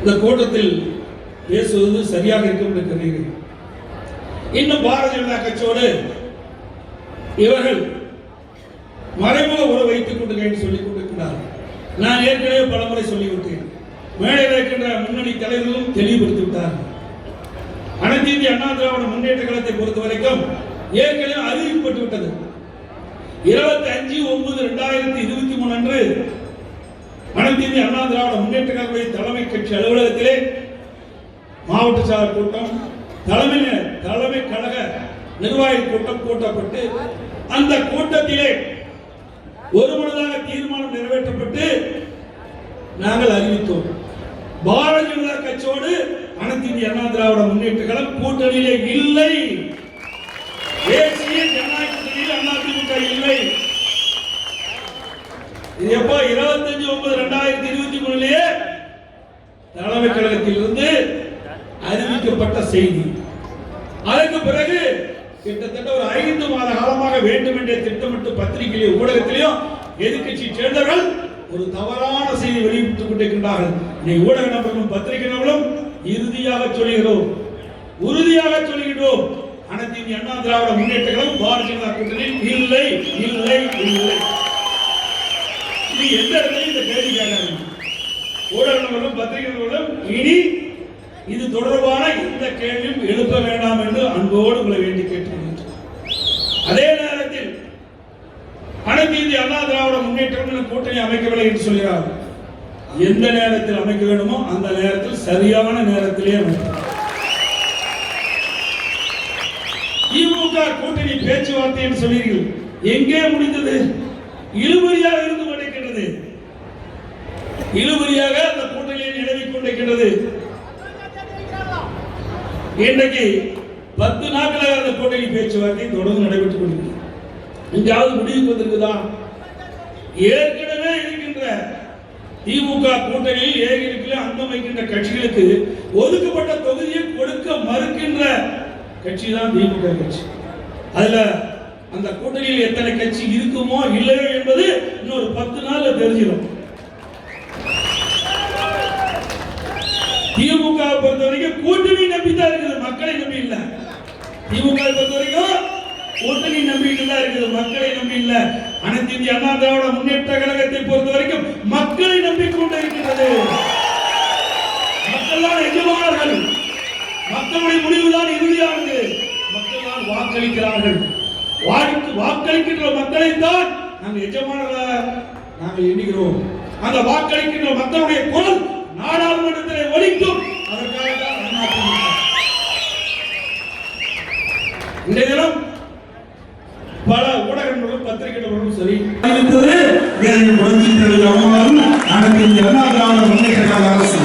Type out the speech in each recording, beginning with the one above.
இந்த கூட்டத்தில் பேசுவது சரியாக இருக்கும் என்று கருதுகிறேன் இன்னும் பாரதிய ஜனதா கட்சியோடு இவர்கள் மறைமுக உறவு வைத்துக் கொண்டிருக்கிறேன் சொல்லிக் கொண்டிருக்கிறார்கள். நான் ஏற்கனவே பலமுறை சொல்லிவிட்டேன். மேடையில் இருக்கின்ற முன்னணி தலைவர்களும் தெளிவுபடுத்தி விட்டார்கள். அனைத்து இந்திய அண்ணா திராவிட முன்னேற்ற கழகத்தை பொறுத்த வரைக்கும் ஏற்கனவே அறிவிக்கப்பட்டு விட்டது. இருபத்தி அஞ்சு ஒன்பது ரெண்டாயிரத்தி இருபத்தி மூணு அன்று அனைத்து அண்ணா திராவிட முன்னேற்ற கழக தலைமை கட்சி அலுவலகத்திலே மாவட்ட சார் கூட்டம் தலைமை தலைமை கழக நிர்வாகி கூட்டம் கூட்டப்பட்டு அந்த கூட்டத்திலே ஒருமனதாக தீர்மானம் நிறைவேற்றப்பட்டு நாங்கள் அறிவித்தோம். பாரதிய ஜனதா கட்சியோடு அனைத்து இந்திய அண்ணா திராவிட முன்னேற்ற கழகம் கூட்டணியிலே இல்லை தேசிய ஜனநாயக கூட்டணியில் அண்ணா திமுக இல்லை இது எப்போ இருபத்தஞ்சு ஒன்பது ரெண்டாயிரத்தி இருபத்தி மூணுலயே தலைமை கழகத்திலிருந்து அறிவிக்கப்பட்ட செய்தி. அதற்கு பிறகு கிட்டத்தட்ட ஒரு ஐந்து மாத காலமாக வேண்டும் என்றே திட்டமிட்டு பத்திரிகையிலே ஊடகத்திலையும் எதிர்கட்சி சேர்ந்தவர்கள் ஒரு தவறான செய்தி வெளியிட்டுக் கொண்டிருக்கின்றார்கள். இன்னைக்கு ஊடக நபர்களும் பத்திரிகை நபர்களும் இறுதியாக சொல்லுகிறோம். உறுதியாக சொல்கிறோம் அனைத்து அண்ணா திராவிட முன்னேற்றங்களும் பாரதிய ஜனதா கூட்டணியில் இல்லை இல்லை இல்லை. இது எந்த இடத்துலையும் இந்த கேள்வி கேட்காது. ஊடகங்களும் பத்திரிகைகளும் இனி இது தொடர்பான எந்த கேள்வியும் எழுப்ப வேண்டாம் என்று அன்போடு உங்களை வேண்டி கேட்டுக்கொள்கிறேன் அதே நேரத்தில் அனைத்து இந்திய அண்ணா திராவிட முன்னேற்றம் கூட்டணி அமைக்கவில்லை என்று சொல்கிறார். எந்த நேரத்தில் அமைக்க வேண்டுமோ அந்த நேரத்தில் சரியான நேரத்திலே அமைக்கும் திமுக கூட்டணி பேச்சுவார்த்தை என்று சொல்றீர்கள் எங்கே முடிந்தது? இழுபறியாக இருந்து கொண்டிருக்கின்றது இழுபறியாக அந்த கூட்டணியை நிலவிக் கொண்டிருக்கின்றது இன்றைக்கு பத்து நாட்களாக அந்த கூட்டணி பேச்சுவார்த்தை தொடர்ந்து நடைபெற்றுக் கொண்டிருக்கிறது. எங்காவது முடிவுக்கு வந்திருக்குதா? ஏற்கனவே இருக்கின்ற திமுக கூட்டணியில் ஏகிருக்கில் அங்கம் வைக்கின்ற கட்சிகளுக்கு ஒதுக்கப்பட்ட தொகுதியை கொடுக்க மறுக்கின்ற கட்சி தான் திமுக கட்சி. அதுல அந்த கூட்டணியில் எத்தனை கட்சி இருக்குமோ இல்லையோ என்பது இன்னொரு பத்து நாள்ல தெரிஞ்சிடும். திமுக பொறுத்த வரைக்கும் கூட்டணி நம்பி தான் இருக்குது மக்களை நம்பி இல்ல. திமுக பொறுத்த வரைக்கும் கூட்டணி நம்பிட்டு தான் இருக்குது மக்களை நம்பி இல்ல. அனைத்து இந்திய அண்ணா திராவிட முன்னேற்ற கழகத்தை பொறுத்த வரைக்கும் மக்களை நம்பிக்கொண்டு இருக்கிறது. மக்கள் தான் எஜமானர்கள். மக்களுடைய முடிவுதான் இறுதியானது. மக்கள் தான் வாக்களிக்கிறார்கள். வாக்கு வாக்களிக்கின்ற மக்களை தான் நாங்கள் எஜமானர்களாக நாங்கள் எண்ணுகிறோம். அந்த வாக்களிக்கின்ற மக்களுடைய குரல் நாடாளுமன்றத்திலே ஒழிக்கும் அதற்காக தான் இந்த தினம் பல ஊடகங்களும் பத்திரிகைகளும் சரி அறிவித்தது இதை புரட்சி அம்மாவும் அனைத்து இந்திய முன்னேற்ற அரசு.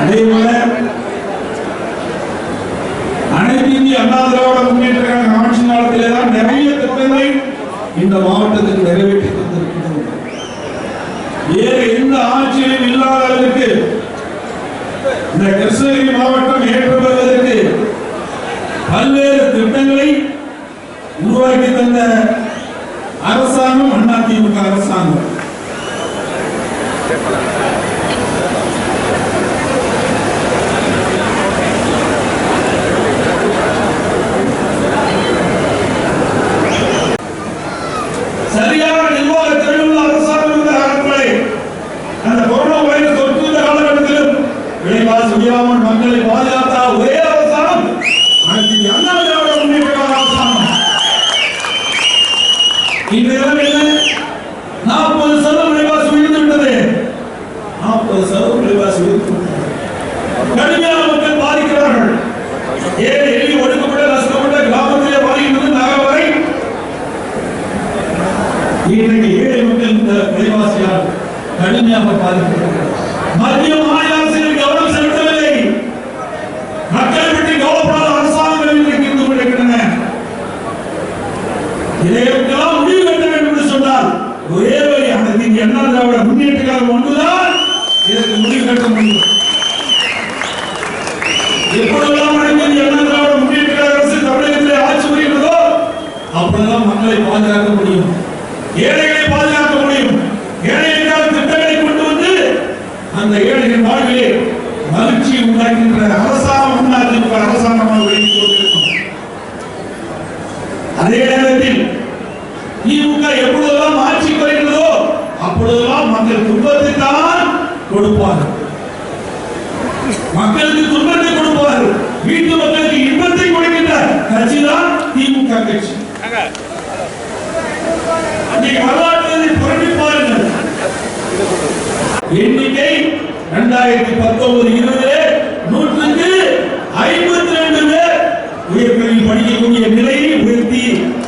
அதே போல அனைத்து இந்திய அண்ணா திராவிட முன்னேற்ற கழக ஆட்சி காலத்திலே தான் நிறைய திட்டங்களை இந்த மாவட்டத்துக்கு நிறைவேற்றி தந்திருக்கின்றோம் வேறு எந்த ஆட்சியிலும் இல்லாத அளவுக்கு இந்த கிருஷ்ணகிரி மாவட்டம் ஏற்றுவதற்கு பல்வேறு திட்டங்களை உருவாக்கி தந்த அரசாங்கம் அதிமுக அரசாங்கம் சரியான நிர்வாக திறனுள்ள அரசாங்கம் இருந்த காலத்திலே அந்த கொரோனா வைரஸ் தொற்று இருந்த காலகட்டத்திலும் விலைவாசி உயராமல் மக்களை பாதுகாத்த ஒரே அரசாங்கம் அனைத்து இந்திய அண்ணா திராவிட முன்னேற்ற கழக அரசாங்கம் இன்று நிலைமை நாற்பது சதவீத விலைவாசி உயர்ந்து விட்டது நாற்பது சதவீத விலைவாசி உயர்ந்து விட்டது கடுமையான மக்கள் பாதிக்கிறார்கள். ஏழை எளிய ஒடுக்கப்பட்ட நஷ்டப்பட்ட கிராமத்திலே பாதிக்கின்றது நகர் இன்றைக்கு ஏழை மக்கள் இந்த விலைவாசியால் கடுமையாக பாதிக்கிறார்கள் மத்திய மாநில கவனம் செலுத்தவில்லை. மக்களை பற்றி கவலைப்படாத அரசாங்கங்கள் இன்றைக்கு இருந்து கொண்டிருக்கின்றன இதையெல்லாம் முடிவு கட்ட வேண்டும் என்று சொன்னால் ஒரே வழி அனைத்து இந்திய அண்ணா திராவிட முன்னேற்ற கழகம் ஒன்றுதான் இதற்கு முடிவு கட்ட முடியும் எப்பொழுதெல்லாம் அனைத்து இந்திய அண்ணா திராவிட முன்னேற்ற கழக அரசு தமிழகத்திலே ஆட்சி புரிகிறதோ அப்பொழுதுதான் மக்களை பாதுகாக்க முடியும் ஏழைகளை பாதுகாக்க முடியும் ஏழைகளுக்கான திட்டங்களை கொண்டு வந்து அந்த வாழ்விலே மகிழ்ச்சி உண்டாக்கின்ற அரசாங்கம் அதிமுக அரசாங்கமாக விளங்கிக் கொண்டிருக்கும் அதே நேரத்தில் திமுக எப்பொழுதெல்லாம் ஆட்சி வருகிறதோ அப்பொழுதெல்லாம் மக்கள் துன்பத்தை தான் கொடுப்பார்கள் மக்களுக்கு துன்பத்தை கொடுப்பார்கள் வீட்டு மக்களுக்கு இன்பத்தை கொடுக்கின்ற கட்சி தான் திமுக கட்சி அன்றைக்கு வரலாற்றை புரட்டி பாருங்கள் எண்ணிக்கை இரண்டாயிரத்தி பத்தொன்பது இருபது நூற்றுக்கு ஐம்பத்தி ரெண்டு பேர் உயர்கல்வி படிக்கக்கூடிய நிலையை உயர்த்தி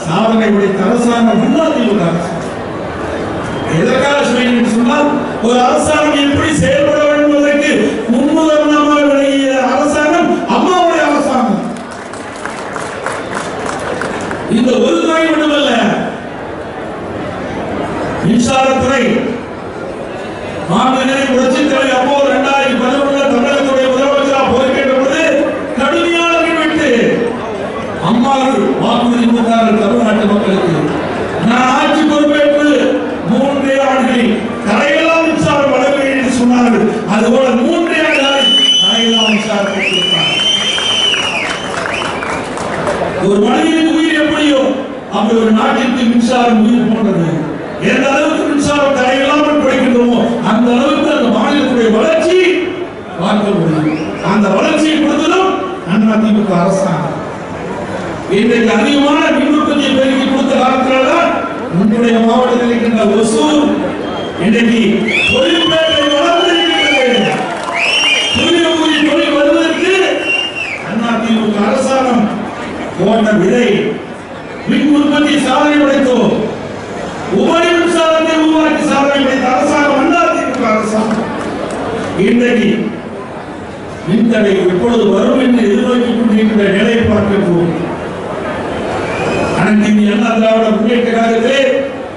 சாதனை உடைத்த அரசாங்கம் அதிமுக அரசாங்கம் எதற்காக சொன்னேன் சொன்னால் ஒரு அரசாங்கம் எப்படி செயல்பட வேண்டும் என்பதற்கு முன்னுதாரணமாக விளங்கிய அரசாங்கம் அம்மாவுடைய அரசாங்கம். இந்த ஒரு துறை மட்டுமல்ல மின்சாரத்துறை. மாநில புரட்சித் தலைவர் அப்போ அம்மாவில் வாக்குறுதி கொடுத்தார்கள் தமிழ்நாட்டு மக்களுக்கு. நான் ஆட்சி பொறுப்பேற்று மூன்றே ஆண்டுகளில் கரையெல்லாம் மின்சாரம் வழங்குவேன் என்று சொன்னார்கள். அதுபோல மூன்றே ஆண்டுகளில் கரையெல்லாம் மின்சாரம் ஒரு மனிதனுக்கு உயிர் எப்படியோ அப்படி ஒரு நாட்டிற்கு மின்சாரம் உயிர் போன்றது எந்த அளவுக்கு மின்சாரம் தடையில்லாமல் கொடுக்கின்றோமோ அந்த அளவுக்கு அந்த மாநிலத்துடைய வளர்ச்சி பார்க்க முடியும் அந்த வளர்ச்சியை கொடுத்ததும் அதிமுக அரசாங்கம் இன்றைக்கு அதிகமான மின் உற்பத்தியை பெருக்கி கொடுத்த காலத்தினால தான் உங்களுடைய மாவட்டத்தில் இருக்கின்ற ஒசூர் இன்றைக்கு தொழிற்பேட்டை வளர்ந்திருக்கிறது. சூரியபூரி தொழில் வருவதற்கு அதிமுக அரசாங்கம் போட்ட விதை மின் உற்பத்தி சாதனை படைத்தோம். உபரி மின்சாரத்தை உருவாக்கி சாதனை படைத்த அரசாங்கம் அதிமுக அரசாங்கம். இன்றைக்கு மின்தடை எப்பொழுது வரும் என்று எதிர்நோக்கிக் கொண்டிருக்கின்ற நிலையை பார்க்கிறோம் அனைத்து இந்திய அண்ணா திராவிட முன்னேற்ற கழகத்திலே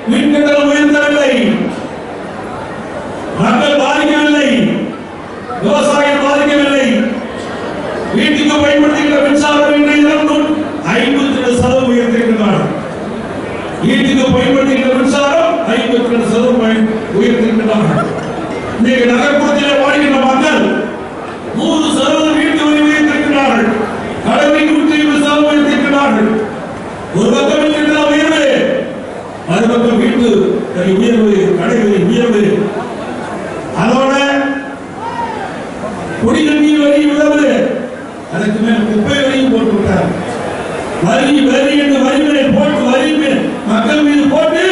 மின்கட்டணம் உயர்த்தவில்லை மக்கள் பாதிக்கவில்லை. விவசாயம் பாதிக்கவில்லை. வீட்டுக்கு பயன்படுத்துகிற மின்சாரம் இன்றைய ஐம்பத்தி ரெண்டு சதவீதம் உயர்த்திருக்கிறார்கள் வீட்டுக்கு பயன்படுத்துகிற மின்சாரம் ஐம்பத்தி ரெண்டு சதவீதம் பயன் உயர்த்திருக்கிறார்கள் இன்னைக்கு நகர்ப்புறத்தில் வாழ்கின்ற மக்கள் நூறு சதவீதம் ஒரு பக்கம் இருக்கின்ற உயர்வு மறுபக்கம் வீட்டு உயர்வு கடை உயர்வு. அதோட குடிநீர் வரி உயர்வு அதுக்கு மேல் குப்பை வரியும் போட்டு விட்டார் வரி வரி என்று வரி போட்டு வரி மக்கள் மீது போட்டு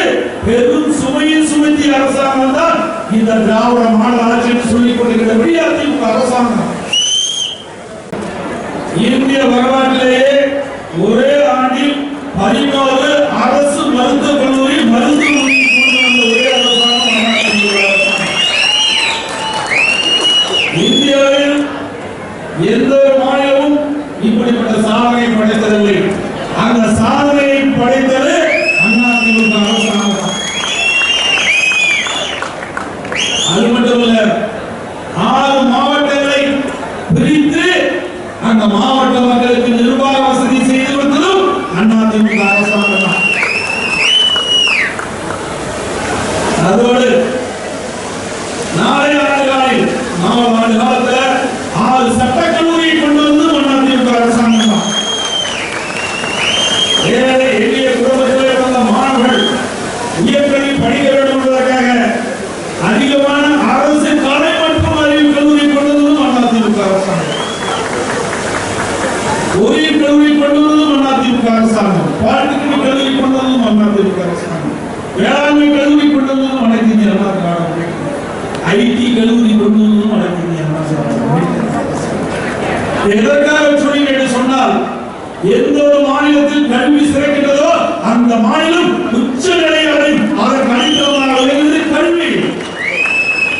பெரும் சுமையை சுமத்தி அரசாங்கம் தான் இந்த திராவிட மாநில ஆட்சி சொல்லிக் கொண்டு அதிமுக அரசாங்கம் இந்திய வரலாற்றிலேயே ஒரே ஆண்டில் பதினோரு அரசு மருத்துவக் கல்லூரி மருத்துவ ஒரே அரசாங்கம் அதிமுக அரசாங்கம். இந்தியாவில் எந்த ஒரு மாநிலமும் இப்படிப்பட்ட சாதனை படைத்ததில்லை. அந்த சாதனை படைத்த அதிமுக அரசாங்கம் தான். அது மட்டுமல்ல ஆறு மாவட்டங்களை பிரித்து அந்த மாவட்ட மக்களுக்கு நிர்வாக வசதி செய்து கொடுத்ததும் அதிமுக அரசாங்கம் தான். அதோடு நாளை ஆண்டுகளில் நாலு ஆண்டு காலத்துல ஆறு சட்டக்கல்லூரியை கொண்டு வந்து அதிமுக அரசாங்கம் தான் ஏழை எளிய குடும்பத்திலே வந்த மாணவர்கள் உயர்கல்வி படிக்க வேண்டும் என்பதற்காக அதிகமான அரசு கலை மற்றும் அறிவு கல்லூரி கொண்டு வந்ததும் அதிமுக அரசாங்கம் பொறியியல் கல்லூரி கொண்டு வந்ததும் அதிமுக அரசாங்கம் பாலிடெக்னிக் கல்லூரி கொண்டு வந்ததும் அதிமுக அரசாங்கம் வேளாண்மை கல்லூரி கொண்டு வந்ததும் அனைத்து இந்திய அண்ணா திராவிட முன்னேற்ற கழகம். ஐடி கல்லூரி கொண்டு வந்ததும் அனைத்து இந்திய அண்ணா திராவிட முன்னேற்ற கழகம். எதற்காக சொன்னீங்க என்று சொன்னால் எந்த ஒரு மாநிலத்தில் சிறக்கின்றதோ அந்த மாநிலம் உச்ச